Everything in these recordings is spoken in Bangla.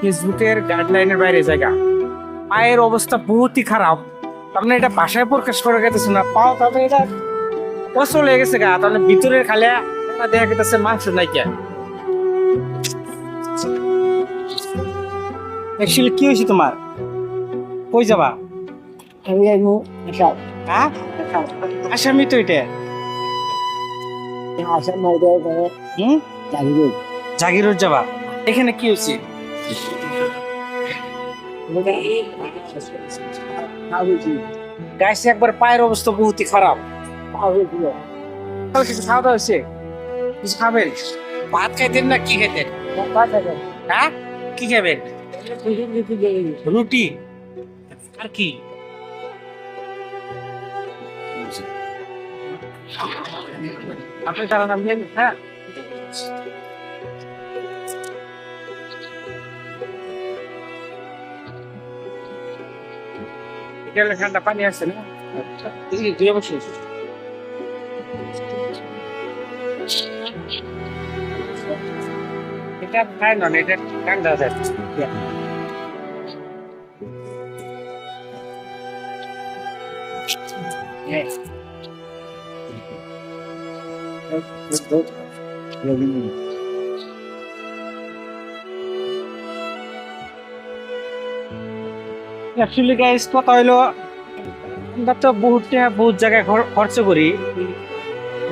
ফেসবুকের গাইডলাইনের বাইরে জায়গা। পায়ের অবস্থা বহুতই খারাপ। আপনি এটা বাসায় প্রকাশ করে গেতেছে না পাও তবে এটা গেছে গা। তাহলে ভিতরের খালে দেখা গেতেছে মাংস নাই কে। অ্যাকচুয়ালি কি হয়েছে তোমার? কই যাবা? হ্যাঁ? আসামি তো এটা। আসাম মাইতে করে হুম চাকরি জাগিরুর যাবা এখানে কি হয়েছে গাইছে একবার পায়ের অবস্থা বহুতই খারাপ তাহলে কিছু খাওয়া দাওয়া হয়েছে কিছু খাবেন ভাত খাইতেন না কি খাইতেন হ্যাঁ কি খাবেন রুটি আর কি আপনি নাম দিয়ে হ্যাঁ। ঠান্ডা পানি আছে না? এই দুই বছর এটা খায় না এটা ঠান্ডা আছে হ্যাঁ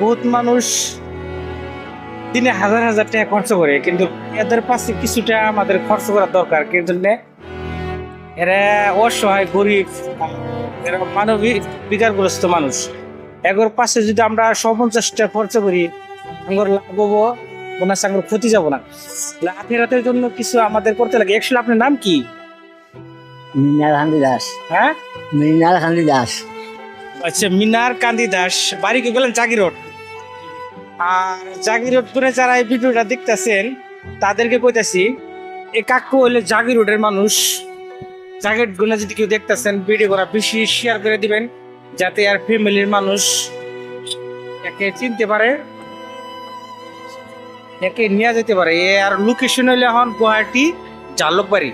বহুত মানুষ দিনে হাজার হাজার টাকা খরচ করে, কিন্তু এদের পাশে কিছুটা আমাদের খরচ করা দরকার। কি জন্য? এরা অসহায় মানবিক, বিকারগ্রস্ত মানুষ। এগোর পাশে যদি আমরা সপঞ্চাশটা খরচা করি আঙ্গুর লাভ হব বোনাস আঙ্গুর ক্ষতি যাব না। আখেরাতের জন্য কিছু আমাদের করতে লাগে। অ্যাকচুয়ালি আপনার নাম কি? মৃণাল কান্তি দাস। হ্যাঁ? মৃণাল কান্তি দাস। আচ্ছা মিনার কান্দি দাস। বাড়ি কে গেলেন জাগি রোড? আর জাগি রোড করে যারা এই ভিডিওটা দেখতেছেন তাদেরকে কইতাছি এই কাকু হইলে জাগি রোডের মানুষ। জাগেটগুলো যদি কেউ দেখতেছেন ভিডিও করা বেশি শেয়ার করে দিবেন। যাতে আর ফ্যামিলির মানুষ একে চিনতে পারে একে নিয়ে যেতে পারে। এ আর লোকেশন হইলে এখন গুয়াহাটি জালুকবাড়ি।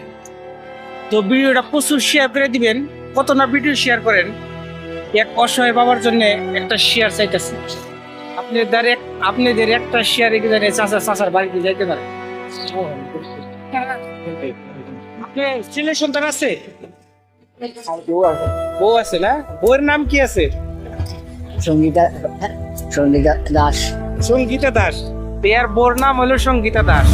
তো ভিডিওটা প্রচুর শেয়ার করে দিবেন। কত না ভিডিও শেয়ার করেন এক অসহায় বাবার জন্য একটা শেয়ার চাইতেছে। আপনাদের এক আপনাদের একটা শেয়ার এগিয়ে জানে চাচা চাচার বাড়িতে যাইতে পারে। আপনি ছেলে সন্তান আছে? বউ আছে না? বউয়ের নাম কি আছে? সঙ্গীতা সঙ্গীতা দাস। সঙ্গীতা দাস। এর বউর নাম হলো সঙ্গীতা দাস।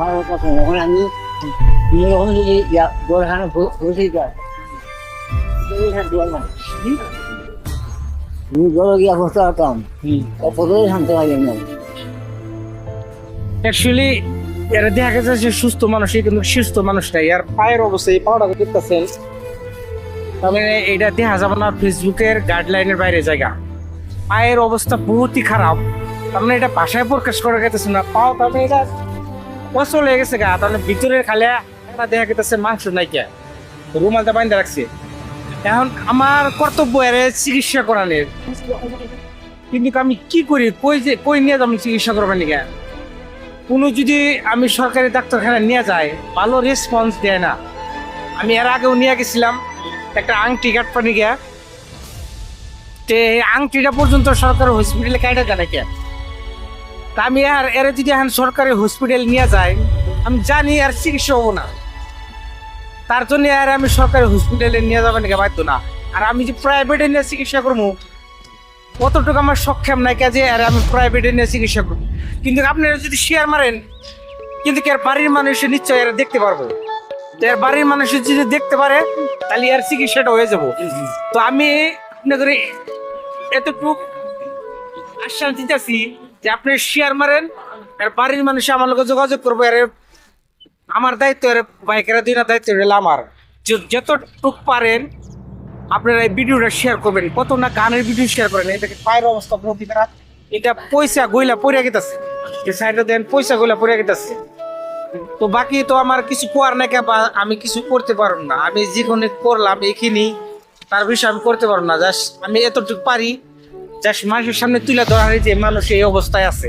আমার কথা আমি লাগে না এরা দেখা গেছে যে সুস্থ মানুষই কিন্তু সুস্থ মানুষ নাই। আর পায়ের অবস্থা, এই পাওয়াটা দেখতেছেন তবে এটা দেখা যাবে না, ফেসবুকের গাইডলাইনের বাইরে জায়গা। পায়ের অবস্থা বহুতই খারাপ। তার মানে এটা বাসায় প্রকাশ করা না, পাও এটা পচল হয়ে গেছে গা, তাহলে ভিতরের খালে দেখা গেতেছে মাংস নাই কে রুমালটা বাইন্দা রাখছে। এখন আমার কর্তব্য এর চিকিৎসা করানোর কিন্তু আমি কি করি? কই যে কই নিয়ে যাব চিকিৎসা করবেন নাকি? কোনো যদি আমি সরকারি ডাক্তারখানায় নিয়ে যাই, ভালো রেসপন্স দেয় না। আমি এর আগেও নিয়ে গেছিলাম একটা আংটি কাটপানি গিয়া তে আংটিটা পর্যন্ত সরকারি হসপিটালে কাটা জানে কে তা আমি আর এর যদি এখন সরকারি হসপিটাল নিয়ে যাই, আমি জানি আর চিকিৎসা হব না। তার জন্য আর আমি সরকারি হসপিটালে নিয়ে যাবেন নাকি বাধ্য না। আর আমি যে প্রাইভেটে নিয়ে চিকিৎসা করব, অতটুকু আমার সক্ষম নাই কাজে আর আমি প্রাইভেটে নিয়ে চিকিৎসা করব। কিন্তু আপনারা যদি শেয়ার মারেন, কিন্তু আর বাড়ির মানুষ নিশ্চয় এরা দেখতে পারব? এর বাড়ির মানুষ যদি দেখতে পারে, তাহলে এর চিকিৎসাটা হয়ে যাব। তো আমি আপনাদের এতটুকু আশ্বাস দিতেছি যে আপনি শেয়ার মারেন, আর বাড়ির মানুষ আমার লোক যোগাযোগ করব এর আমার দায়িত্ব এর বাইকেরা দুই না দায়িত্ব হলো আমার। যে- যতটুক পারেন, আপনারা এই ভিডিওটা শেয়ার করবেন। কত না গানের ভিডিও শেয়ার করেন এটাকে পায়ের অবস্থা প্রতি এটা পয়সা গইলা পড়ে গেতেছে। এই সাইডে দেন, পয়সা গইলা পড়ে গেতেছে। তো বাকি তো আমার কিছু করার নাই বা আমি কিছু করতে পারব না। আমি যেখানে করলাম, এখানেই তার বিষয়ে আমি করতে পারব না। জাস্ট আমি এতটুকু পারি। জাস্ট মানুষের সামনে তুলে ধরা হয়েছে মানুষ এই অবস্থায় আছে।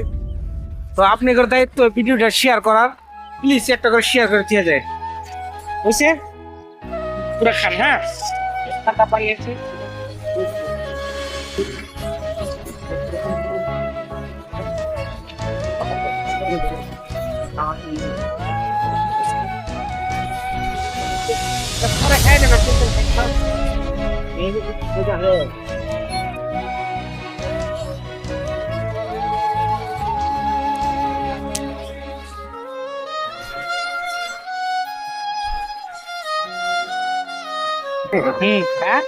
তো আপনি করে দায়িত্ব ভিডিওটা শেয়ার করার প্লিজ একটা করে শেয়ার করে দিয়ে যায় বুঝছে? পুরো খান হ্যাঁ? হ্যাঁ?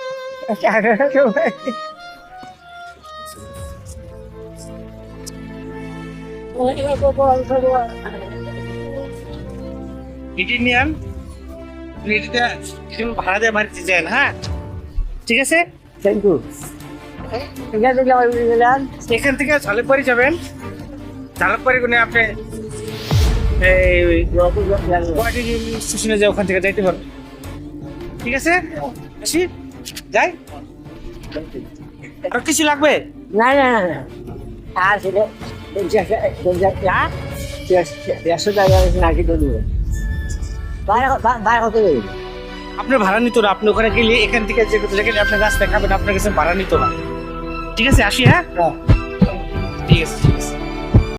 ভাড়া দিয়ে বাড়িতে যান হ্যাঁ ঠিক আছে থ্যাংক ইউ এখান থেকে আমার এখান থেকে ঝালকবাড়ি যাবেন ঝালকবাড়ি কোনে আপনি স্টেশনে ওখান থেকে যাইতে পারবেন ঠিক আছে? আসি যাই। আর কিছু লাগবে? না না না না। আর সেটা দেড়শো টাকা নাকি তো দেবো বাইরে কত দেবে আপনার ভাড়া নিত না আপনি ওখানে গেলে এখান থেকে যে কোথাও গেলে আপনার রাস্তায় খাবেন আপনার কাছে ভাড়া নিত না। ঠিক আছে আসি হ্যাঁ? ঠিক আছে